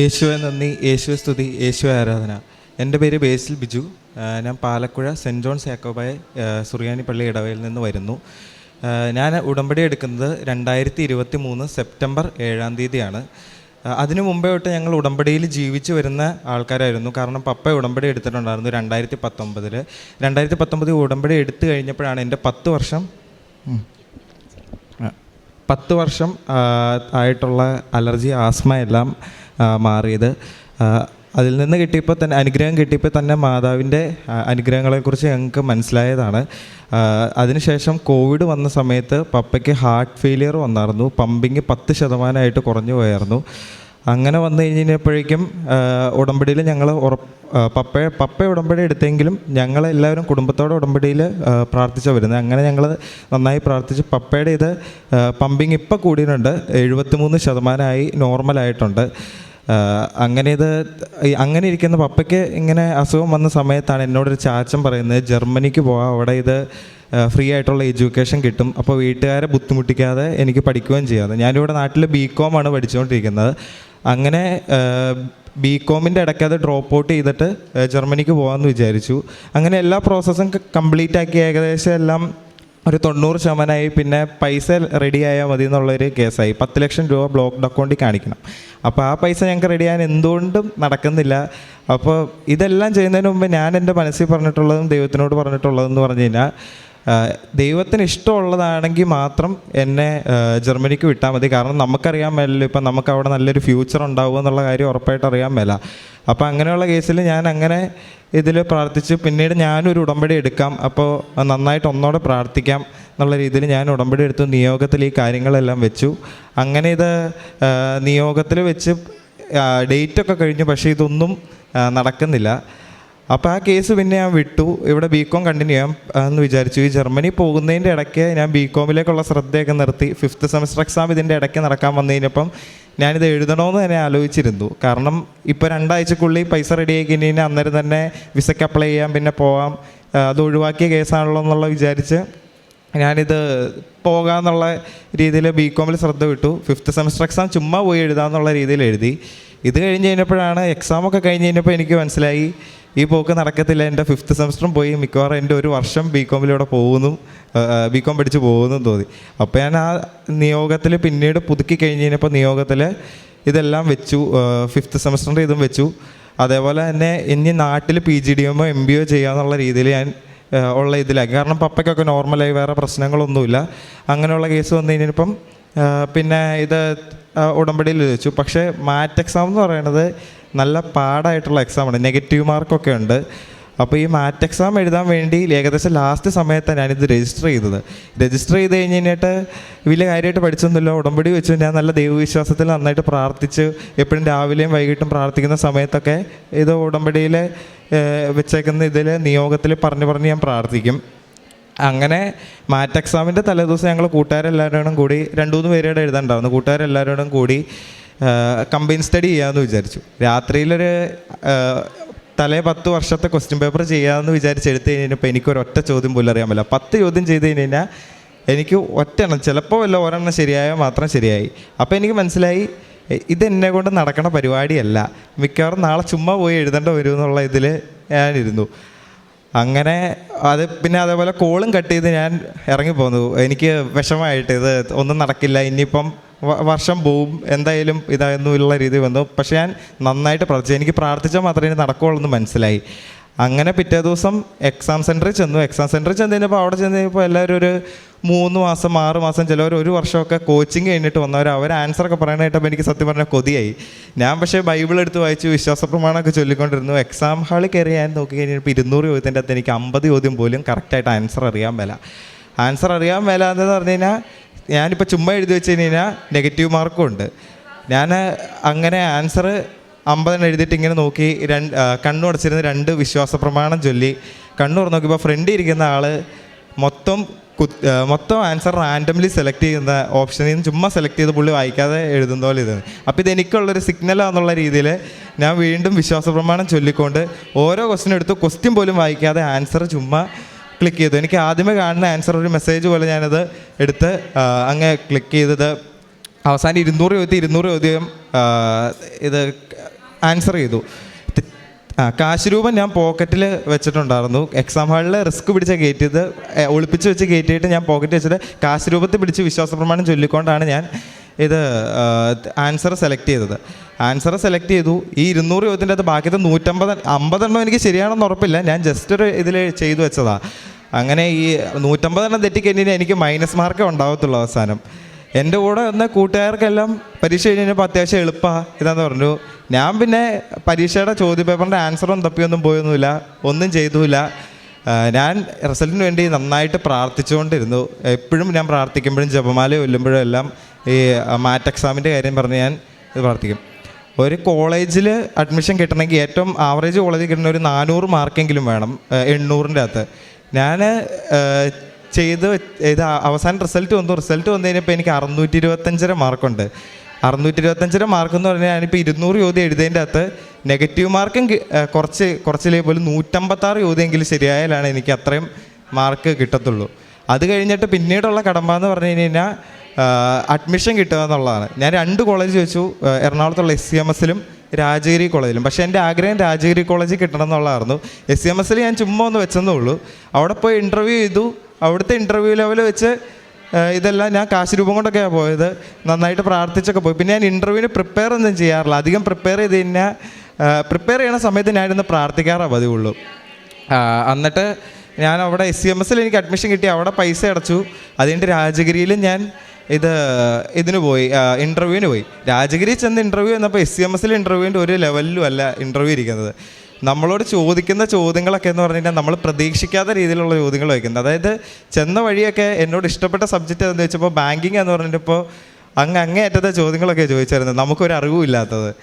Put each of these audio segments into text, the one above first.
യേശുവെ നന്ദി. യേശുവെ സ്തുതി. യേശുവെ ആരാധന. എന്റെ പേര് ബേസിൽ ബിജു. ഞാൻ പാലക്കുഴ സെന്റ് ജോൺസ് യാക്കോബായ സുറിയാനി പള്ളി ഇടവയിൽ നിന്ന് വരുന്നു. ഞാൻ ഉടമ്പടി എടുക്കുന്നത് രണ്ടായിരത്തി ഇരുപത്തി മൂന്ന് സെപ്റ്റംബർ ഏഴാം തീയതിയാണ്. അതിനു മുമ്പേ തൊട്ട് ഞങ്ങൾ ഉടമ്പടിയിൽ ജീവിച്ചു വരുന്ന ആൾക്കാരായിരുന്നു. കാരണം പപ്പ ഉടമ്പടി എടുത്തിട്ടുണ്ടായിരുന്നു രണ്ടായിരത്തി പത്തൊമ്പതിൽ രണ്ടായിരത്തി പത്തൊമ്പതിൽ ഉടമ്പടി എടുത്തു കഴിഞ്ഞപ്പോഴാണ് എന്റെ പത്ത് വർഷം പത്ത് വർഷം ആയിട്ടുള്ള അലർജി ആസ്മ എല്ലാം മാറിയത്. അതിൽ നിന്ന് കിട്ടിയപ്പോൾ തന്നെ അനുഗ്രഹം കിട്ടിയപ്പോൾ തന്നെ മാതാവിന്റെ അനുഗ്രഹങ്ങളെക്കുറിച്ച് ഞങ്ങൾക്ക് മനസ്സിലായതാണ്. അതിനുശേഷം കോവിഡ് വന്ന സമയത്ത് പപ്പയ്ക്ക് ഹാർട്ട് ഫെയിലിയർ വന്നായിരുന്നു. പമ്പിങ് പത്ത് ശതമാനമായിട്ട് കുറഞ്ഞു പോയായിരുന്നു. അങ്ങനെ വന്നു കഴിഞ്ഞപ്പോഴേക്കും ഉടമ്പടിയിൽ ഞങ്ങൾ ഉറപ്പ് പപ്പ പപ്പ ഉടമ്പടി എടുത്തെങ്കിലും ഞങ്ങളെല്ലാവരും കുടുംബത്തോടെ ഉടമ്പടിയിൽ പ്രാർത്ഥിച്ച വരുന്നത്. അങ്ങനെ ഞങ്ങൾ നന്നായി പ്രാർത്ഥിച്ച് പപ്പയുടെ ഇത് പമ്പിങ് ഇപ്പോൾ കൂടിയിട്ടുണ്ട്. എഴുപത്തിമൂന്ന് ശതമാനമായി നോർമലായിട്ടുണ്ട്. അങ്ങനെ ഇത് അങ്ങനെ ഇരിക്കുന്ന പപ്പയ്ക്ക് ഇങ്ങനെ അസുഖം വന്ന സമയത്താണ് എന്നോടൊരു ചാച്ചൻ പറയുന്നത് ജർമ്മനിക്ക് പോകാം അവിടെ ഇത് ഫ്രീ ആയിട്ടുള്ള എഡ്യൂക്കേഷൻ കിട്ടും. അപ്പോൾ വീട്ടുകാരെ ബുദ്ധിമുട്ടിക്കാതെ എനിക്ക് പഠിക്കുകയും ചെയ്യാതെ ഞാനിവിടെ നാട്ടിൽ ബി കോം ആണ് പഠിച്ചുകൊണ്ടിരിക്കുന്നത്. അങ്ങനെ ബി കോമിന്റെ ഇടയ്ക്ക് അത് ഡ്രോപ്പ് ഔട്ട് ചെയ്തിട്ട് ജർമ്മനിക്ക് പോകാമെന്ന് വിചാരിച്ചു. അങ്ങനെ എല്ലാ പ്രോസസ്സും കംപ്ലീറ്റ് ആക്കി ഏകദേശം എല്ലാം ഒരു തൊണ്ണൂറ് ശതമാനമായി പിന്നെ പൈസ റെഡി ആയാൽ മതി എന്നുള്ളൊരു കേസായി. പത്ത് ലക്ഷം രൂപ ബ്ലോക്ക്ഡ് അക്കൗണ്ടിൽ കാണിക്കണം. അപ്പോൾ ആ പൈസ ഞങ്ങൾക്ക് റെഡി ആയാൽ എന്തുകൊണ്ടും നടക്കുന്നില്ല. അപ്പോൾ ഇതെല്ലാം ചെയ്യുന്നതിന് മുമ്പ് ഞാൻ എന്റെ മനസ്സിൽ പറഞ്ഞിട്ടുള്ളതും ദൈവത്തിനോട് പറഞ്ഞിട്ടുള്ളതെന്ന് പറഞ്ഞു കഴിഞ്ഞാൽ ദൈവത്തിന് ഇഷ്ടമുള്ളതാണെങ്കിൽ മാത്രം എന്നെ ജർമ്മനിക്ക് വിട്ടാൽ മതി. കാരണം നമുക്കറിയാൻ മേലല്ലോ. ഇപ്പം നമുക്ക് അവിടെ നല്ലൊരു ഫ്യൂച്ചർ ഉണ്ടാവുമോ എന്നുള്ള കാര്യം ഉറപ്പായിട്ട് അറിയാൻ മേല. അപ്പോൾ അങ്ങനെയുള്ള കേസിൽ ഞാൻ അങ്ങനെ ഇതിൽ പ്രാർത്ഥിച്ച് പിന്നീട് ഞാനൊരു ഉടമ്പടി എടുക്കാം. അപ്പോൾ നന്നായിട്ട് ഒന്നോടെ പ്രാർത്ഥിക്കാം എന്നുള്ള രീതിയിൽ ഞാൻ ഉടമ്പടി എടുത്തു. നിയോഗത്തിൽ ഈ കാര്യങ്ങളെല്ലാം വെച്ചു. അങ്ങനെ ഇത് നിയോഗത്തിൽ വെച്ച് ഡേറ്റൊക്കെ കഴിഞ്ഞു. പക്ഷേ ഇതൊന്നും നടക്കുന്നില്ല. അപ്പോൾ ആ കേസ് പിന്നെ ഞാൻ വിട്ടു. ഇവിടെ ബി കോം കണ്ടിന്യൂ ചെയ്യാം. എന്ന് വിചാരിച്ചു. ഈ ജർമ്മനി പോകുന്നതിന്റെ ഇടയ്ക്ക് ഞാൻ ബി കോമിലേക്കുള്ള ശ്രദ്ധയൊക്കെ നിർത്തി. ഫിഫ്ത്ത് സെമസ്റ്റർ എക്സാം ഇതിന്റെ ഇടയ്ക്ക് നടക്കാൻ വന്നു കഴിഞ്ഞപ്പം ഞാനിത് എഴുതണമെന്ന് തന്നെ ആലോചിച്ചിരുന്നു. കാരണം ഇപ്പോൾ രണ്ടാഴ്ചക്കുള്ളിൽ പൈസ റെഡിയാക്കി കഴിഞ്ഞാൽ അന്നേരം തന്നെ വിസയ്ക്ക് അപ്ലൈ ചെയ്യാം പിന്നെ പോവാം. അത് ഒഴിവാക്കിയ കേസാണല്ലോ എന്നുള്ള വിചാരിച്ച് ഞാനിത് പോകാമെന്നുള്ള രീതിയിൽ ബി കോമിൽ ശ്രദ്ധ വിട്ടു. ഫിഫ്ത്ത് സെമസ്റ്റർ എക്സാം ചുമ്മാ പോയി എഴുതാമെന്നുള്ള രീതിയിൽ എഴുതി. ഇത് കഴിഞ്ഞ് കഴിഞ്ഞപ്പോഴാണ് എക്സാമൊക്കെ കഴിഞ്ഞ് കഴിഞ്ഞപ്പോൾ എനിക്ക് മനസ്സിലായി. ഈ പോക്ക് നടക്കത്തില്ല. എന്റെ ഫിഫ്ത്ത് സെമസ്റ്ററും പോയി. മിക്കവാറും എന്റെ ഒരു വർഷം ബി കോമിലൂടെ പോകുന്നു. ബി കോം പഠിച്ച് പോകുന്നു തോന്നി. അപ്പോൾ ഞാൻ ആ നിയോഗത്തിൽ പിന്നീട് പുതുക്കി കഴിഞ്ഞ് കഴിഞ്ഞപ്പോൾ നിയോഗത്തിൽ ഇതെല്ലാം വെച്ചു. ഫിഫ്ത്ത് സെമസ്റ്ററിന്റെ ഇതും വെച്ചു. അതേപോലെ തന്നെ ഇനി നാട്ടിൽ പി ജി ഡി എമ്മോ എം ബി ഒ ചെയ്യാന്നുള്ള രീതിയിൽ ഞാൻ ഉള്ള ഇതിലായി കാരണം പപ്പയ്ക്കൊക്കെ നോർമലായി വേറെ പ്രശ്നങ്ങളൊന്നുമില്ല. അങ്ങനെയുള്ള കേസ് വന്നു കഴിഞ്ഞപ്പം പിന്നെ ഇത് ഉടമ്പടിയിൽ വെച്ചു. പക്ഷേ മാറ്റ് എക്സാം എന്ന് പറയുന്നത് നല്ല പാടായിട്ടുള്ള എക്സാമാണ് നെഗറ്റീവ് മാർക്കൊക്കെ ഉണ്ട്. അപ്പോൾ ഈ മാറ്റ് എക്സാം എഴുതാൻ വേണ്ടി ഏകദേശം ലാസ്റ്റ് സമയത്താണ് ഞാനിത് രജിസ്റ്റർ ചെയ്തത്. രജിസ്റ്റർ ചെയ്ത് കഴിഞ്ഞ് കഴിഞ്ഞിട്ട് വലിയ കാര്യമായിട്ട് പഠിച്ചൊന്നുമില്ല. ഉടമ്പടി വെച്ചു. ഞാൻ നല്ല ദൈവവിശ്വാസത്തിൽ നന്നായിട്ട് പ്രാർത്ഥിച്ച്. എപ്പോഴും രാവിലെയും വൈകിട്ടും പ്രാർത്ഥിക്കുന്ന സമയത്തൊക്കെ ഇത് ഉടമ്പടിയിൽ വെച്ചേക്കുന്ന ഇതിൽ നിയോഗത്തിൽ പറഞ്ഞു പറഞ്ഞ് ഞാൻ പ്രാർത്ഥിക്കും. അങ്ങനെ മാറ്റ് എക്സാമിന്റെ തലേദിവസം ഞങ്ങൾ കൂട്ടുകാരെല്ലാവരോടും കൂടി രണ്ട് മൂന്ന് പേരോട് എഴുതാനുണ്ടായിരുന്നു. കൂട്ടുകാരെല്ലാവരോടും കൂടി കമ്പൈൻ സ്റ്റഡി ചെയ്യാമെന്ന് വിചാരിച്ചു. രാത്രിയിലൊരു തലേ പത്ത് വർഷത്തെ ക്വസ്റ്റ്യൻ പേപ്പർ ചെയ്യാമെന്ന് വിചാരിച്ച് എടുത്തു കഴിഞ്ഞപ്പോൾ എനിക്കൊരു ഒറ്റ ചോദ്യം പോലും അറിയാൻ പറ്റില്ല. പത്ത് ചോദ്യം ചെയ്ത് കഴിഞ്ഞ് കഴിഞ്ഞാൽ എനിക്ക് ഒറ്റെണ്ണം ചിലപ്പോൾ വല്ല ഒരെണ്ണം ശരിയായാൽ മാത്രം ശരിയായി. അപ്പോൾ എനിക്ക് മനസ്സിലായി ഇതെന്നെ കൊണ്ട് നടക്കണ പരിപാടിയല്ല. മിക്കവാറും നാളെ ചുമ്മാ പോയി എഴുതേണ്ട വരുമെന്നുള്ള ഇതിൽ ഞാനിരുന്നു. അങ്ങനെ അത് പിന്നെ അതേപോലെ കോളും കട്ട് ചെയ്ത് ഞാൻ ഇറങ്ങിപ്പോന്നു എനിക്ക് വിഷമമായിട്ട് ഇത് ഒന്നും നടക്കില്ല. ഇനിയിപ്പം വർഷം പോവും. എന്തായാലും ഇതായിരുന്നു ഉള്ള രീതി വന്നു. പക്ഷേ ഞാൻ നന്നായിട്ട് പ്രാർത്ഥിച്ചു. എനിക്ക് പ്രാർത്ഥിച്ചാൽ മാത്രമേ ഇനി നടക്കുകയുള്ളൂ എന്ന് മനസ്സിലായി. അങ്ങനെ പിറ്റേ ദിവസം എക്സാം സെന്ററിൽ ചെന്നു. എക്സാം സെന്ററിൽ ചെന്ന് കഴിഞ്ഞപ്പോൾ അവിടെ ചെന്ന് കഴിഞ്ഞപ്പോൾ എല്ലാവരും ഒരു മൂന്ന് മാസം ആറ് മാസം ചിലവർ ഒരു വർഷമൊക്കെ കോച്ചിങ് കഴിഞ്ഞിട്ട് വന്നവർ അവർ ആൻസറൊക്കെ പറയാൻ കേട്ടപ്പോൾ എനിക്ക് സത്യം പറഞ്ഞാൽ കൊതിയായി. ഞാൻ പക്ഷേ ബൈബിൾ എടുത്ത് വായിച്ച് വിശ്വാസ പ്രമാണമൊക്കെ ചൊല്ലിക്കൊണ്ടിരുന്നു. എക്സാം ഹാളിൽ കയറി ഞാൻ നോക്കി കഴിഞ്ഞപ്പോൾ ഇരുന്നൂറ് ചോദ്യത്തിന്റെ അകത്ത് എനിക്ക് അമ്പത് ചോദ്യം പോലും കറക്റ്റായിട്ട് ആൻസർ അറിയാൻ മേല. ആൻസർ അറിയാൻ മേല എന്ന് പറഞ്ഞു കഴിഞ്ഞാൽ ഞാനിപ്പോൾ ചുമ്മാ എഴുതി വെച്ച് കഴിഞ്ഞ് കഴിഞ്ഞാൽ നെഗറ്റീവ് മാർക്കും ഉണ്ട്. ഞാൻ അങ്ങനെ ആൻസർ അമ്പതെണ്ണം എഴുതിയിട്ട് ഇങ്ങനെ നോക്കി രണ്ട് കണ്ണുടച്ചിരുന്ന് രണ്ട് വിശ്വാസ പ്രമാണം ചൊല്ലി. കണ്ണു തുറന്ന് നോക്കിയപ്പോൾ ഫ്രണ്ട് ഇരിക്കുന്ന ആൾ മൊത്തം മൊത്തം ആൻസർ റാൻഡംലി സെലക്ട് ചെയ്യുന്ന ഓപ്ഷനിൽ നിന്ന് ചുമ്മാ സെലക്ട് ചെയ്ത് പുള്ളി വായിക്കാതെ എഴുതുന്ന പോലെ ഇത് അപ്പോൾ ഇത് എനിക്കുള്ളൊരു സിഗ്നലാന്നുള്ള രീതിയിൽ ഞാൻ വീണ്ടും വിശ്വാസ പ്രമാണം ചൊല്ലിക്കൊണ്ട് ഓരോ ക്വസ്റ്റ്യൻ എടുത്ത് ക്വസ്റ്റ്യൻ പോലും വായിക്കാതെ ആൻസർ ചുമ്മാ ക്ലിക്ക് ചെയ്തു. എനിക്ക് ആദ്യമേ കാണുന്ന ആൻസർ ഒരു മെസ്സേജ് പോലെ ഞാനത് എടുത്ത് അങ്ങ് ക്ലിക്ക് ചെയ്തത്. അവസാനം ഇരുന്നൂറ് ചോദ്യം ഇരുന്നൂറ് ചോദ്യം ഇത് ആൻസർ ചെയ്തു. തെ- ആ കാശ് രൂപം ഞാൻ പോക്കറ്റിൽ വെച്ചിട്ടുണ്ടായിരുന്നു. എക്സാം ഹാളിൽ റിസ്ക് പിടിച്ച കയറ്റിയത് ഒളിപ്പിച്ച് വെച്ച് കയറ്റിയിട്ട് ഞാൻ പോക്കറ്റ് വെച്ചിട്ട് കാശ് രൂപത്തിൽ പിടിച്ച് വിശ്വാസ പ്രമാണം ചൊല്ലിക്കൊണ്ടാണ് ഞാൻ ഇത് ആൻസർ സെലക്ട് ചെയ്തത്. ആൻസർ സെലക്ട് ചെയ്തു. ഈ ഇരുന്നൂറ് ചോദ്യത്തിന്റെ അത് ബാക്കിയത്തെ നൂറ്റമ്പത് അമ്പതെണ്ണം എനിക്ക് ശരിയാണെന്ന് ഉറപ്പില്ല. ഞാൻ ജസ്റ്റ് ഒരു ഇതിൽ ചെയ്തു വെച്ചതാണ് അങ്ങനെ ഈ നൂറ്റമ്പതെണ്ണം തെറ്റിക്കഴിഞ്ഞാൽ എനിക്ക് മൈനസ് മാർക്കേ ഉണ്ടാവത്തുള്ളൂ അവസാനം. എന്റെ കൂടെ വന്ന കൂട്ടുകാർക്കെല്ലാം പരീക്ഷ കഴിഞ്ഞപ്പോൾ അത്യാവശ്യം എളുപ്പമാണ് ഇതാന്ന് പറഞ്ഞു. ഞാൻ പിന്നെ പരീക്ഷയുടെ ചോദ്യപേപ്പറിന്റെ ആൻസറും തപ്പിയൊന്നും പോയൊന്നുമില്ല ഒന്നും ചെയ്തുമില്ല. ഞാൻ റിസൾട്ടിന് വേണ്ടി നന്നായിട്ട് പ്രാർത്ഥിച്ചുകൊണ്ടിരുന്നു. എപ്പോഴും ഞാൻ പ്രാർത്ഥിക്കുമ്പോഴും ജപമാല ചൊല്ലുമ്പോഴും എല്ലാം ഈ മാറ്റ് എക്സാമിന്റെ കാര്യം പറഞ്ഞ് ഞാൻ ഇത് പ്രാർത്ഥിക്കും. ഒരു കോളേജിൽ അഡ്മിഷൻ കിട്ടണമെങ്കിൽ ഏറ്റവും ആവറേജ് കോളേജിൽ കിട്ടണ ഒരു നാനൂറ് മാർക്കെങ്കിലും വേണം എണ്ണൂറിന്റെ അകത്ത്. ഞാൻ ചെയ്ത് ഇത് അവസാന റിസൾട്ട് വന്നു. റിസൾട്ട് വന്നു കഴിഞ്ഞപ്പോൾ എനിക്ക് അറുന്നൂറ്റി ഇരുപത്തഞ്ചര മാർക്കുണ്ട്. അറുന്നൂറ്റി ഇരുപത്തഞ്ചര മാർക്ക് എന്ന് പറഞ്ഞാൽ ഞാനിപ്പോൾ ഇരുന്നൂറ് ചോദ്യം എഴുതിയതിന്റെ അകത്ത് നെഗറ്റീവ് മാർക്കും കുറച്ച് കുറച്ചിലേ പോലും നൂറ്റമ്പത്താറ് ചോദ്യമെങ്കിലും ശരിയായാലാണ് എനിക്ക് അത്രയും മാർക്ക് കിട്ടത്തുള്ളൂ. അത് കഴിഞ്ഞിട്ട് പിന്നീടുള്ള കടമ്പ എന്ന് പറഞ്ഞു കഴിഞ്ഞാൽ അഡ്മിഷൻ കിട്ടുക എന്നുള്ളതാണ്. ഞാൻ രണ്ട് കോളേജ് ആ, എറണാകുളത്തുള്ള എസ് സി എം എസിലും രാജഗിരി കോളേജിലും പക്ഷേ എന്റെ ആഗ്രഹം രാജഗിരി കോളേജിൽ കിട്ടണം എന്നുള്ളതായിരുന്നു. എസ് സി എം എസിൽ ഞാൻ ചുമ്മാ ഒന്ന് വെച്ചെന്നേ ഉള്ളൂ. അവിടെ പോയി ഇന്റർവ്യൂ ചെയ്തു. അവിടുത്തെ ഇന്റർവ്യൂ ലെവൽ വെച്ച് ഇതെല്ലാം ഞാൻ കാശ് രൂപം കൊണ്ടൊക്കെയാണ് പോയത്. നന്നായിട്ട് പ്രാർത്ഥിച്ചൊക്കെ പോയി. പിന്നെ ഞാൻ ഇന്റർവ്യൂവിന് പ്രിപ്പയർ ഒന്നും ചെയ്യാറില്ല. അധികം പ്രിപ്പയർ ചെയ്ത് കഴിഞ്ഞാൽ പ്രിപ്പയർ ചെയ്യണ സമയത്ത് ഞാനിന്ന് പ്രാർത്ഥിക്കാറേ പതിവുള്ളൂ. എന്നിട്ട് ഞാൻ അവിടെ എസ് സി എം എസിൽ എനിക്ക് അഡ്മിഷൻ കിട്ടി. അവിടെ പൈസ അടച്ചു. അതിന്റെ രാജഗിരിയിലും ഞാൻ ഇത് ഇതിന് പോയി. ഇന്റർവ്യൂവിന് പോയി. രാജഗിരി ചെന്ന് ഇന്റർവ്യൂ എന്നപ്പോൾ എസ് സി എം എസിൽ ഇന്റർവ്യൂവിന്റെ ഒരു ലെവലിലും അല്ല ഇന്റർവ്യൂ ഇരിക്കുന്നത്. നമ്മളോട് ചോദിക്കുന്ന ചോദ്യങ്ങളൊക്കെ എന്ന് പറഞ്ഞു കഴിഞ്ഞാൽ നമ്മൾ പ്രതീക്ഷിക്കാത്ത രീതിയിലുള്ള ചോദ്യങ്ങൾ വയ്ക്കുന്നത് അതായത് ചെന്ന വഴിയൊക്കെ എന്നോട് ഇഷ്ടപ്പെട്ട സബ്ജക്റ്റ് എന്ന് ചോദിച്ചപ്പോൾ ബാങ്കിങ് എന്ന് പറഞ്ഞിട്ടിപ്പോൾ അങ്ങ് അങ്ങേയറ്റത്തെ ചോദ്യങ്ങളൊക്കെ ചോദിച്ചായിരുന്നു. നമുക്കൊരു അറിവും ഇല്ലാത്തത്.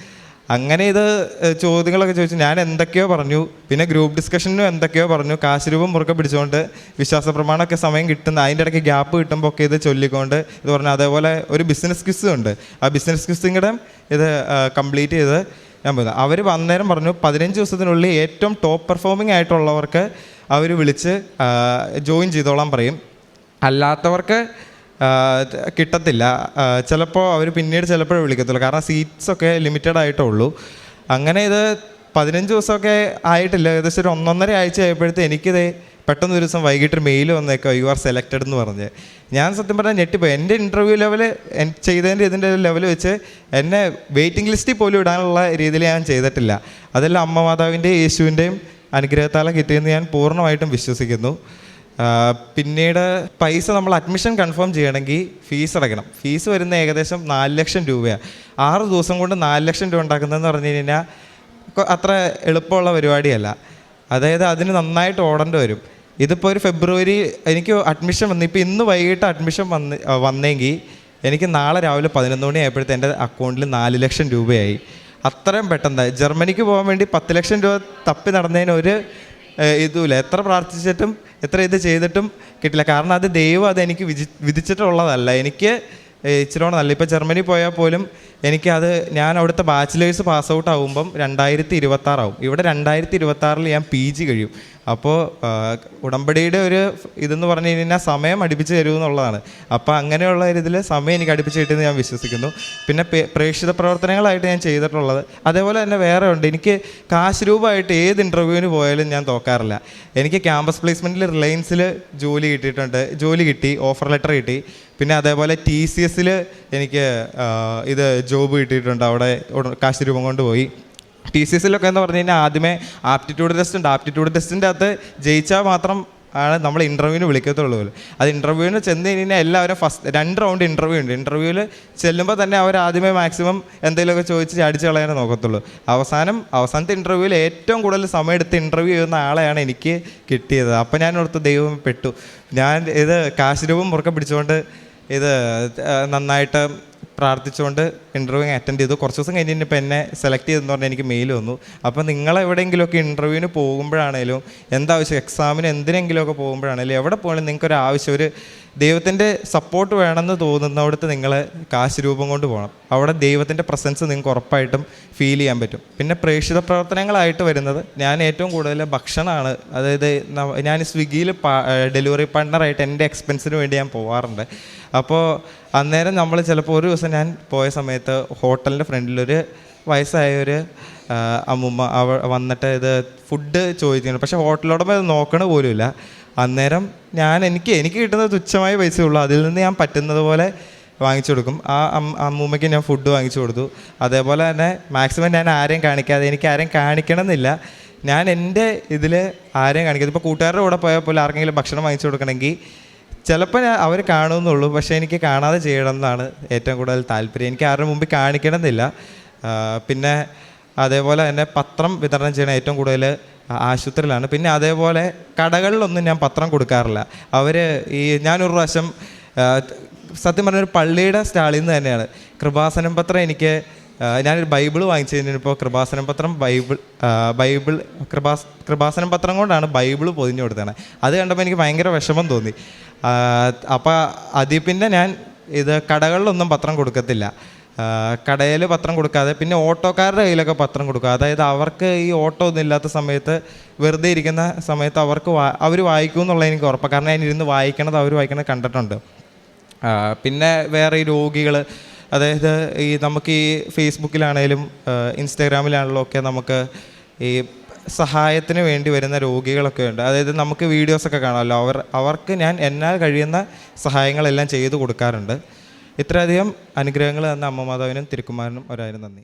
അങ്ങനെ ഇത് ചോദ്യങ്ങളൊക്കെ ചോദിച്ചു ഞാൻ എന്തൊക്കെയോ പറഞ്ഞു. പിന്നെ ഗ്രൂപ്പ് ഡിസ്കഷനും എന്തൊക്കെയോ പറഞ്ഞു. കാശ് രൂപം മുറുക്കെ പിടിച്ചുകൊണ്ട് വിശ്വാസ പ്രമാണമൊക്കെ സമയം കിട്ടുന്ന അതിന്റെ ഇടയ്ക്ക് ഗ്യാപ്പ് കിട്ടുമ്പോൾ ഒക്കെ ഇത് ചൊല്ലിക്കൊണ്ട് ഇത് പറഞ്ഞു അതേപോലെ ഒരു ബിസിനസ് ക്വിസ് ഉണ്ട്. ആ ബിസിനസ് ക്വിസും കൂടെ ഇത് കംപ്ലീറ്റ് ചെയ്ത് ഞാൻ പോയത് അവർ വന്നേരം പറഞ്ഞു പതിനഞ്ച് ദിവസത്തിനുള്ളിൽ ഏറ്റവും ടോപ്പ് പെർഫോമിംഗ് ആയിട്ടുള്ളവർക്ക് അവർ വിളിച്ച് ജോയിൻ ചെയ്തോളാൻ പറയും. അല്ലാത്തവർക്ക് കിട്ടത്തില്ല. ചിലപ്പോൾ അവർ പിന്നീട് ചിലപ്പോഴേ വിളിക്കത്തുള്ളൂ. കാരണം സീറ്റ്സൊക്കെ ലിമിറ്റഡ് ആയിട്ടേ ഉള്ളൂ അങ്ങനെ ഇത് പതിനഞ്ച് ദിവസമൊക്കെ ആയിട്ടില്ല. ഏകദേശം ഒരു ഒന്നൊന്നര ആഴ്ച ആയപ്പോഴത്തെ എനിക്കിത് പെട്ടെന്ന് ഒരു ദിവസം വൈകിട്ട് മെയിൽ വന്നേക്കോ യു ആർ സെലക്റ്റഡ് എന്ന് പറഞ്ഞ്. ഞാൻ സത്യം പറഞ്ഞാൽ ഞെട്ടിപ്പോയി. എന്റെ ഇന്റർവ്യൂ ലെവൽ ചെയ്തതിന്റെ ഇതിന്റെ ലെവൽ വെച്ച് എന്നെ വെയിറ്റിംഗ് ലിസ്റ്റിൽ പോലും ഇടാനുള്ള രീതിയിൽ ഞാൻ ചെയ്തിട്ടില്ല. അതെല്ലാം അമ്മ മാതാവിന്റെയും യേശുവിന്റെയും അനുഗ്രഹത്താലെ കിട്ടിയെന്ന് ഞാൻ പൂർണമായിട്ടും വിശ്വസിക്കുന്നു. പിന്നീട് പൈസ നമ്മൾ അഡ്മിഷൻ കൺഫേം ചെയ്യണമെങ്കിൽ ഫീസ് അടയ്ക്കണം. ഫീസ് വരുന്ന ഏകദേശം നാല് ലക്ഷം രൂപയാണ് ആറ് ദിവസം കൊണ്ട് നാല് ലക്ഷം രൂപ ഉണ്ടാക്കുന്നതെന്ന് പറഞ്ഞു കഴിഞ്ഞാൽ അത്ര എളുപ്പമുള്ള പരിപാടിയല്ല. അതായത് അതിന് നന്നായിട്ട് ഓടേണ്ടി വരും. ഇതിപ്പോൾ ഒരു ഫെബ്രുവരി എനിക്ക് അഡ്മിഷൻ വന്നു ഇപ്പോൾ ഇന്ന് വൈകിട്ട് അഡ്മിഷൻ വന്ന് വന്നെങ്കിൽ എനിക്ക് നാളെ രാവിലെ പതിനൊന്ന് മണി ആയപ്പോഴത്തെ എന്റെ അക്കൗണ്ടിൽ നാല് ലക്ഷം രൂപയായി. അത്രയും പെട്ടെന്ന്. ജർമ്മനിക്ക് പോകാൻ വേണ്ടി പത്ത് ലക്ഷം രൂപ തപ്പി നടന്നതിന് ഒരു ഇതുമില്ല. എത്ര പ്രാർത്ഥിച്ചിട്ടും എത്ര ഇത് ചെയ്തിട്ടും കിട്ടില്ല. കാരണം അത് ദൈവം അത് എനിക്ക് വിധി വിധിച്ചിട്ടുള്ളതല്ല. എനിക്ക് ഏഹ് ഇച്ചിരി നല്ല. ഇപ്പോൾ ജർമ്മനി പോയാൽ പോലും എനിക്കത് ഞാൻ അവിടുത്തെ ബാച്ചിലേഴ്സ് പാസ് ഔട്ട് ആകുമ്പം രണ്ടായിരത്തി ഇരുപത്താറാവും ഇവിടെ രണ്ടായിരത്തി ഇരുപത്താറിൽ ഞാൻ പി ജി കഴിയും. അപ്പോൾ ഉടമ്പടിയുടെ ഒരു ഇതെന്ന് പറഞ്ഞു കഴിഞ്ഞാൽ സമയം അടുപ്പിച്ച് തരുമെന്നുള്ളതാണ് അപ്പോൾ അങ്ങനെയുള്ള ഒരു ഇതിൽ സമയം എനിക്ക് അടുപ്പിച്ച് കിട്ടുമെന്ന് ഞാൻ വിശ്വസിക്കുന്നു. പിന്നെ പ്രേക്ഷിത പ്രവർത്തനങ്ങളായിട്ട് ഞാൻ ചെയ്തിട്ടുള്ളത്. അതേപോലെ തന്നെ വേറെ ഉണ്ട്. എനിക്ക് കാശ് രൂപമായിട്ട് ഏത് ഇന്റർവ്യൂവിന് പോയാലും ഞാൻ തോക്കാറില്ല. എനിക്ക് ക്യാമ്പസ് പ്ലേസ്മെന്റിൽ റിലയൻസിൽ ജോലി കിട്ടിയിട്ടുണ്ട്. ജോലി കിട്ടി ഓഫർ ലെറ്റർ കിട്ടി. പിന്നെ അതേപോലെ ടി സി എസിൽ എനിക്ക് ഇത് ജോബ് കിട്ടിയിട്ടുണ്ട്. അവിടെ കാശ് രൂപം കൊണ്ട് പോയി ടി സി എസിലൊക്കെ എന്ന് പറഞ്ഞു കഴിഞ്ഞാൽ ആദ്യമേ ആപ്റ്റിറ്റ്യൂഡ് ടെസ്റ്റ് ഉണ്ട്. ആപ്റ്റിറ്റ്യൂഡ് ടെസ്റ്റിന്റെ അകത്ത് ജയിച്ചാൽ മാത്രം ആണ് നമ്മൾ ഇന്റർവ്യൂവിന് വിളിക്കത്തുള്ളൂ. അത് ഇന്റർവ്യൂവിന് ചെന്ന് കഴിഞ്ഞാൽ എല്ലാവരും ഫസ്റ്റ് രണ്ട് റൗണ്ട് ഇന്റർവ്യൂ ഉണ്ട്. ഇന്റർവ്യൂവിൽ ചെല്ലുമ്പോൾ തന്നെ അവർ ആദ്യമേ മാക്സിമം എന്തെങ്കിലുമൊക്കെ ചോദിച്ച് ചാടിച്ച് കളയാനേ നോക്കത്തുള്ളൂ. അവസാനം അവസാനത്തെ ഇന്റർവ്യൂവിൽ ഏറ്റവും കൂടുതൽ സമയം എടുത്ത് ഇന്റർവ്യൂ ചെയ്യുന്ന ആളെയാണ് എനിക്ക് കിട്ടിയത്. അപ്പോൾ ഞാൻ ഓർത്ത് ദൈവം പെട്ടു. ഞാൻ ഇത് കാശ് രൂപം മുറുക്കെ പിടിച്ചുകൊണ്ട് ഇത് നന്നായിട്ട് പ്രാർത്ഥിച്ചുകൊണ്ട് ഇന്റർവ്യൂ അറ്റൻഡ് ചെയ്തു. കുറച്ച് ദിവസം കഴിഞ്ഞിട്ട് ഇപ്പം എന്നെ സെലക്ട് ചെയ്തെന്ന് പറഞ്ഞാൽ എനിക്ക് മെയിൽ വന്നു. അപ്പോൾ നിങ്ങൾ എവിടെയെങ്കിലുമൊക്കെ ഇന്റർവ്യൂവിന് പോകുമ്പോഴാണേലും എന്താവശ്യം എക്സാമിന് എന്തിനെങ്കിലുമൊക്കെ പോകുമ്പോഴാണേലും എവിടെ പോകണമെങ്കിലും നിങ്ങൾക്കൊരാവശ്യം ഒരു ദൈവത്തിന്റെ സപ്പോർട്ട് വേണമെന്ന് തോന്നുന്ന തോന്നുന്നിടത്ത് നിങ്ങൾ കാശ് രൂപം കൊണ്ട് പോകണം. അവിടെ ദൈവത്തിന്റെ പ്രസൻസ് നിങ്ങൾക്ക് ഉറപ്പായിട്ടും ഫീൽ ചെയ്യാൻ പറ്റും. പിന്നെ പ്രേക്ഷിത പ്രവർത്തനങ്ങളായിട്ട് വരുന്നത് ഞാൻ ഏറ്റവും കൂടുതൽ ഭക്ഷണമാണ്. അതായത് ഞാൻ സ്വിഗ്ഗിയിൽ ഡെലിവറി പാർട്ട്ണറായിട്ട് എന്റെ എക്സ്പെൻസിന് വേണ്ടി ഞാൻ പോവാറുണ്ട്. അപ്പോൾ അന്നേരം നമ്മൾ ചിലപ്പോൾ ഒരു ദിവസം ഞാൻ പോയ സമയത്ത് ഹോട്ടലിന്റെ ഫ്രണ്ടിലൊരു വയസ്സായ ഒരു അമ്മുമ്മ അവ വന്നിട്ട് ഇത് ഫുഡ് ചോദിക്കുന്നു പക്ഷേ ഹോട്ടലോടൊപ്പം ഇത് നോക്കണ പോലുമില്ല. അന്നേരം ഞാൻ എനിക്ക് എനിക്ക് കിട്ടുന്ന തുച്ഛമായ പൈസ ഉള്ളൂ. അതിൽ നിന്ന് ഞാൻ പറ്റുന്നത് പോലെ വാങ്ങിച്ചു കൊടുക്കും. ആ അമ്മൂമ്മയ്ക്ക് ഞാൻ ഫുഡ് വാങ്ങിച്ചു കൊടുത്തു. അതേപോലെ തന്നെ മാക്സിമം ഞാൻ ആരെയും കാണിക്കാതെ എനിക്ക് ആരെയും കാണിക്കണം എന്നില്ല ഞാൻ എന്റെ ഇതിൽ ആരെയും കാണിക്കാതെ ഇപ്പോൾ കൂട്ടുകാരുടെ കൂടെ പോയാൽ പോലെ ആർക്കെങ്കിലും ഭക്ഷണം വാങ്ങിച്ചു കൊടുക്കണമെങ്കിൽ ചിലപ്പോൾ ഞാൻ അവർ കാണുമെന്നുള്ളൂ. പക്ഷേ എനിക്ക് കാണാതെ ചെയ്യണം എന്നാണ് ഏറ്റവും കൂടുതൽ താല്പര്യം. എനിക്ക് ആരുടെ മുമ്പിൽ കാണിക്കണം എന്നില്ല പിന്നെ അതേപോലെ തന്നെ പത്രം വിതരണം ചെയ്യണ ഏറ്റവും കൂടുതൽ ആശുപത്രിയിലാണ്. പിന്നെ അതേപോലെ കടകളിലൊന്നും ഞാൻ പത്രം കൊടുക്കാറില്ല. അവർ ഈ ഞാനൊരു പ്രാവശ്യം സത്യം പറഞ്ഞൊരു പള്ളിയുടെ സ്റ്റാളിൽ നിന്ന് തന്നെയാണ്. കൃപാസനം പത്രം എനിക്ക് ഞാനൊരു ബൈബിൾ വാങ്ങിച്ചു കഴിഞ്ഞപ്പോൾ കൃപാസനം പത്രം ബൈബിൾ ബൈബിൾ കൃപാസ് കൃപാസനം പത്രം കൊണ്ടാണ് ബൈബിൾ പൊതിഞ്ഞു കൊടുത്തത്. അത് കണ്ടപ്പോൾ എനിക്ക് ഭയങ്കര വിഷമം തോന്നി. അപ്പോൾ അതിൽ പിന്നെ ഞാൻ ഇത് കടകളിലൊന്നും പത്രം കൊടുക്കത്തില്ല. കടയിൽ പത്രം കൊടുക്കാതെ പിന്നെ ഓട്ടോക്കാരുടെ കയ്യിലൊക്കെ പത്രം കൊടുക്കുക. അതായത് അവർക്ക് ഈ ഓട്ടോ ഒന്നും ഇല്ലാത്ത സമയത്ത് വെറുതെ ഇരിക്കുന്ന സമയത്ത് അവർക്ക് അവർ വായിക്കും എന്നുള്ളത് എനിക്ക് ഉറപ്പാണ് കാരണം ഞാൻ ഇരുന്ന് വായിക്കണത് അവർ വായിക്കണത് കണ്ടിട്ടുണ്ട്. പിന്നെ വേറെ ഈ രോഗികൾ അതായത് ഈ നമുക്ക് ഈ ഫേസ്ബുക്കിലാണേലും ഇൻസ്റ്റാഗ്രാമിലാണെങ്കിലും ഒക്കെ നമുക്ക് ഈ സഹായത്തിന് വേണ്ടി വരുന്ന രോഗികളൊക്കെ ഉണ്ട്. അതായത് നമുക്ക് വീഡിയോസൊക്കെ കാണാമല്ലോ. അവർ അവർക്ക് ഞാൻ എന്നാൽ കഴിയുന്ന സഹായങ്ങളെല്ലാം ചെയ്തു കൊടുക്കാറുണ്ട്. ഇത്രയധികം അനുഗ്രഹങ്ങൾ തന്ന അമ്മ തിരുക്കുമാരനും ഒരായിരം നന്ദി.